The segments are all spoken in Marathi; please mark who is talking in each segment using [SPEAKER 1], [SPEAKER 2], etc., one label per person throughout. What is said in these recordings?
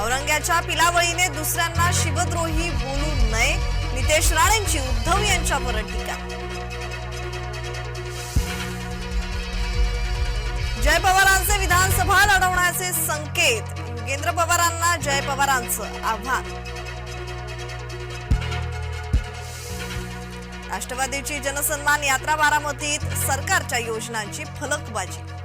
[SPEAKER 1] औरंग्याच्या पिलावळीने दुसऱ्यांना शिवद्रोही बोलू नये. नितेश राणेंची उद्धव यांच्यावर टीका. जय पवारांचे विधानसभा लढवण्याचे संकेत. योगेंद्र पवारांना जय पवारांचं आव्हान. राष्ट्रवादीची जनसन्मान यात्रा बारामतीत सरकारच्या योजनांची फलकबाजी.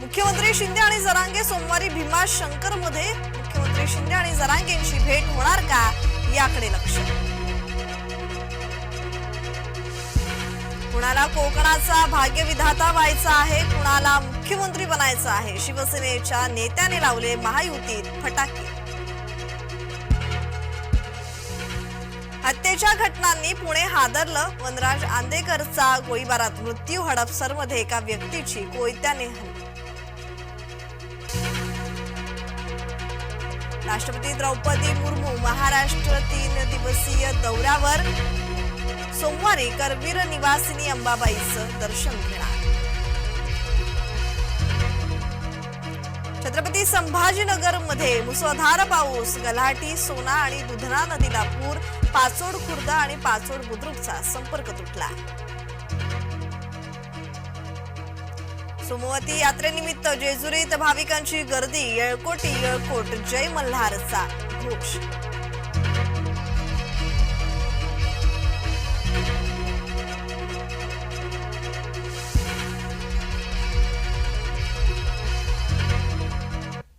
[SPEAKER 1] मुख्यमंत्री शिंदे आणि जरांगे सोमवारी भीमाशंकरमध्ये मुख्यमंत्री शिंदे आणि जरांगेंची भेट होणार का? याकडे लक्ष. कुणाला कोकणाचा भाग्यविधाता व्हायचा आहे? कुणाला मुख्यमंत्री बनायचं आहे? शिवसेनेच्या नेत्याने लावले महायुतीत फटाके. हत्येच्या घटनांनी पुणे हादरलं. वनराज आंदेकरचा गोळीबारात मृत्यू हडपसरमध्ये एका व्यक्तीची कोयत्याने हल्ली. राष्ट्रपती द्रौपदी मुर्मू महाराष्ट्र तीन दिवसीय दौऱ्यावर. सोमवारी करवीर निवासिनी अंबाबाईचं दर्शन घेणार. छत्रपती संभाजीनगरमध्ये मुसळधार पाऊस गल्हाटी सोना आणि दुधना नदीला पूर पाचोड खुर्द आणि पाचोड बुद्रुकचा संपर्क तुटला. सोमवती यात्रेनिमित्त जेजुरीत भाविकांची गर्दी येळकोटी येळकोट जय मल्हारचा घोष